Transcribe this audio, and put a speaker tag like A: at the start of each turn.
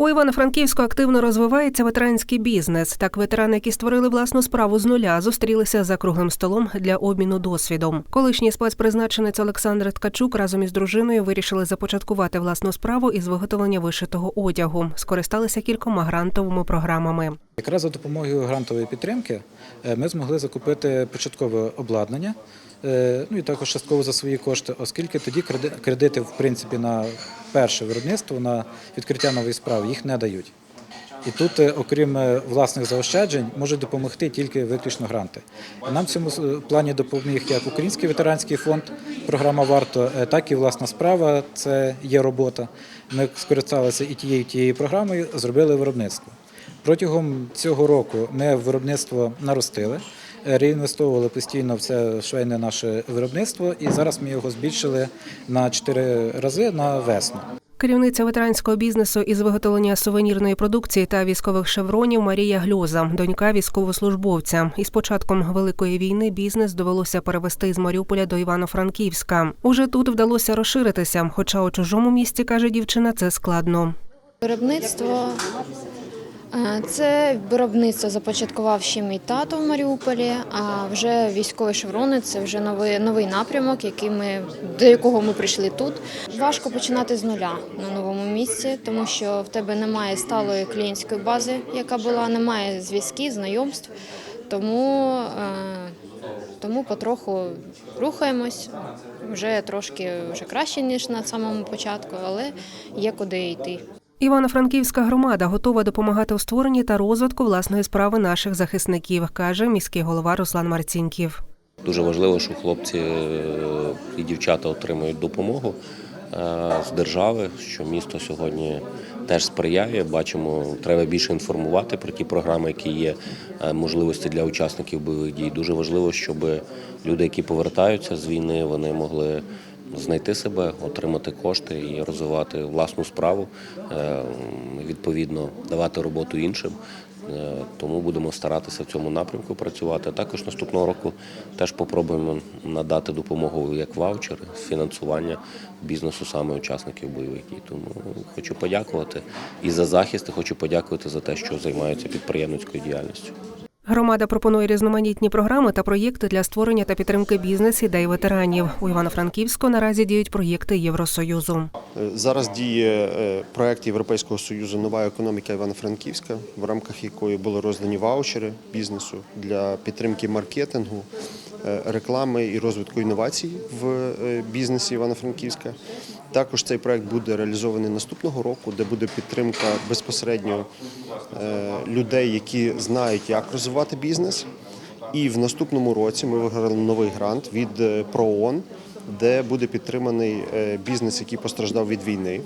A: У Івано-Франківську активно розвивається ветеранський бізнес. Так, ветерани, які створили власну справу з нуля, зустрілися за круглим столом для обміну досвідом. Колишній спецпризначенець Олександр Ткачук разом із дружиною вирішили започаткувати власну справу із виготовлення вишитого одягу. Скористалися кількома грантовими програмами.
B: Якраз за допомогою грантової підтримки е, ми змогли закупити початкове обладнання, ну і також частково за свої кошти, оскільки тоді кредити, в принципі, на перше виробництво, на відкриття нової справи їх не дають. І тут, е, окрім е, власних заощаджень, можуть допомогти тільки виключно гранти. Нам в цьому е, плані допоміг як Український ветеранський фонд, програма Варто, е, так і власна справа. Це є робота. Ми скористалися і тією і тією програмою, зробили виробництво. Протягом цього року ми виробництво наростили, е, реінвестовували постійно в це швейне наше виробництво, і зараз ми його збільшили на 4 рази на весну.
A: Керівниця ветеранського бізнесу із виготовлення сувенірної продукції та військових шевронів Марія Гльоза, донька військовослужбовця. Із початком великої війни бізнес довелося перевести з Маріуполя до Івано-Франківська. Уже тут вдалося розширитися, хоча у чужому місті каже дівчина, це складно.
C: Виробництво це виробництво започаткував ще мій тато в Маріуполі, а вже військові шеврони це вже новий, новий напрямок, який ми, до якого ми прийшли тут. Важко починати з нуля на новому місці, тому що в тебе немає сталої клієнтської бази, яка була, немає зв'язків, знайомств. Тому, е, тому потроху рухаємось. Вже трошки вже краще, ніж на самому початку, але є куди йти.
A: Івано-Франківська громада готова допомагати у створенні та розвитку власної справи наших захисників, каже міський голова Руслан Марцінків.
D: Дуже важливо, що хлопці е, і дівчата отримують допомогу е, з держави, що місто сьогодні теж сприяє. Бачимо, треба більше інформувати про ті програми, які є, е, можливості для учасників бойових дій. Дуже важливо, щоб люди, які повертаються з війни, вони могли знайти себе, отримати кошти і розвивати власну справу, е, відповідно давати роботу іншим. Е, Тому будемо старатися в цьому напрямку працювати. Також наступного року теж попробуємо надати допомогу як ваучери з фінансування бізнесу саме учасників бойових дій. Тому хочу подякувати і за захист, і хочу подякувати за те, що займаються підприємницькою діяльністю.
A: Громада пропонує різноманітні програми та проєкти для створення та підтримки бізнес-ідей ветеранів. У Івано-Франківську наразі діють проєкти Євросоюзу.
E: Е, Зараз діє е, проект Європейського союзу Нова економіка Івано-Франківська, в рамках якої були роздані ваучери бізнесу для підтримки маркетингу, е, реклами і розвитку інновацій в бізнесі Івано-Франківська. Також цей проект буде реалізований наступного року, де буде підтримка безпосередньо людей, які знають, як розвивати бізнес. І в наступному році ми виграли новий грант від е, ПРООН, де буде підтриманий е, бізнес, який постраждав від війни.